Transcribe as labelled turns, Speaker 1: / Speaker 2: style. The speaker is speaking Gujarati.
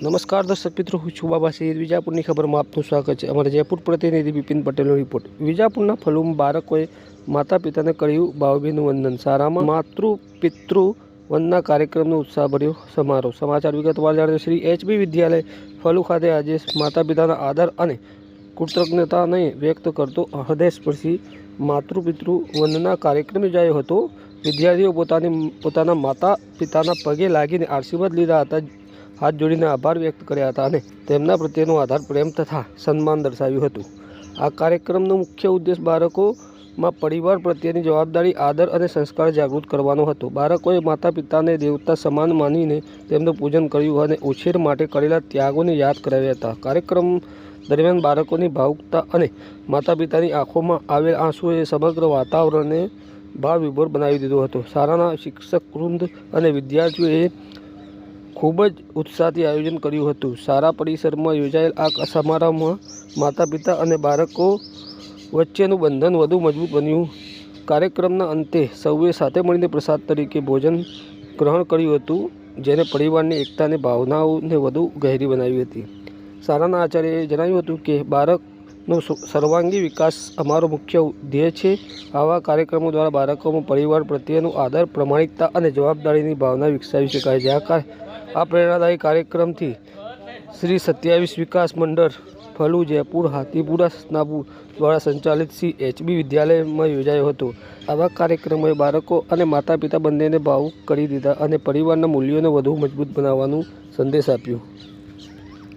Speaker 1: નમસ્કાર દર્શક મિત્રો, હું છું બાબા સૈયદ વિજાપુરની ખબરમાં આપનું સ્વાગત છે. અમારા જયપુર પ્રતિનિધિ બિપિન પટેલનો રિપોર્ટ વિજાપુરના ફલુમ બાળકોએ માતા પિતાને કર્યું ભાવભીનું વંદન. સારામાં માતૃ, પિતૃ વંદના કાર્યક્રમનો ઉત્સાહભર્યો સમારોહ. સમાચાર વિગતવાર જાણે શ્રી એચબી વિદ્યાલય ફલુ ખાતે આજે માતા પિતાના આદર અને કૃતજ્ઞતાને વ્યક્ત કરતો હૃદયસ્પર્શી માતૃપિતૃ વંદના કાર્યક્રમ યોજાયો હતો. વિદ્યાર્થીઓ પોતાની, પોતાના માતા પિતાના પગે લાગીને આશીર્વાદ લીધા હતા. હાથ જોડીને આભાર વ્યક્ત કર્યા હતા અને તેમના પ્રત્યેનો આધાર પ્રેમ તથા સન્માન દર્શાવ્યું હતું. આ કાર્યક્રમનો મુખ્ય ઉદ્દેશ બાળકોમાં પરિવાર પ્રત્યેની જવાબદારી, આદર અને સંસ્કાર જાગૃત કરવાનો હતો. બાળકોએ માતા પિતાને દેવતા સમાન માનીને તેમનું પૂજન કર્યું અને ઉછેર માટે કરેલા ત્યાગોને યાદ કરાવ્યા હતા. કાર્યક્રમ દરમિયાન બાળકોની ભાવુકતા અને માતા પિતાની આંખોમાં આવેલ આંસુએ સમગ્ર વાતાવરણને ભાવ વિભોર બનાવી દીધો હતો. શાળાના શિક્ષક, વૃંદ અને વિદ્યાર્થીઓએ ખૂબ જ ઉત્સાહથી આયોજન કર્યું હતું. સારા પરિસરમાં યોજાયેલ આ સમારંભમાં માતા પિતા અને બાળકો વચ્ચેનું બંધન વધુ મજબૂત બન્યું. કાર્યક્રમના અંતે સૌએ સાથે મળીને પ્રસાદ તરીકે ભોજન ગ્રહણ કર્યું હતું, જેને પરિવારની એકતાની, ભાવનાઓને વધુ ગહેરી બનાવી હતી. સારાના આચાર્યએ જણાવ્યું હતું કે, બાળકનો સર્વાંગી વિકાસ અમારો મુખ્ય ધ્યેય છે. આવા કાર્યક્રમો દ્વારા બાળકોમાં પરિવાર પ્રત્યેનો આદર, પ્રમાણિકતા અને જવાબદારીની ભાવના વિકસાવી શકાય. છે આ આ પ્રેરણાદાયી કાર્યક્રમથી શ્રી સત્યાવીસ વિકાસ મંડળ, ફલુ, જયપુર, હાથીપુરા સ્નાપુ દ્વારા સંચાલિત શ્રી એચબી વિદ્યાલયમાં યોજાયો હતો. આવા કાર્યક્રમોએ બાળકો અને માતા પિતા બંનેને ભાવુક કરી દીધા અને પરિવારના મૂલ્યોને વધુ મજબૂત બનાવવાનું સંદેશ આપ્યો.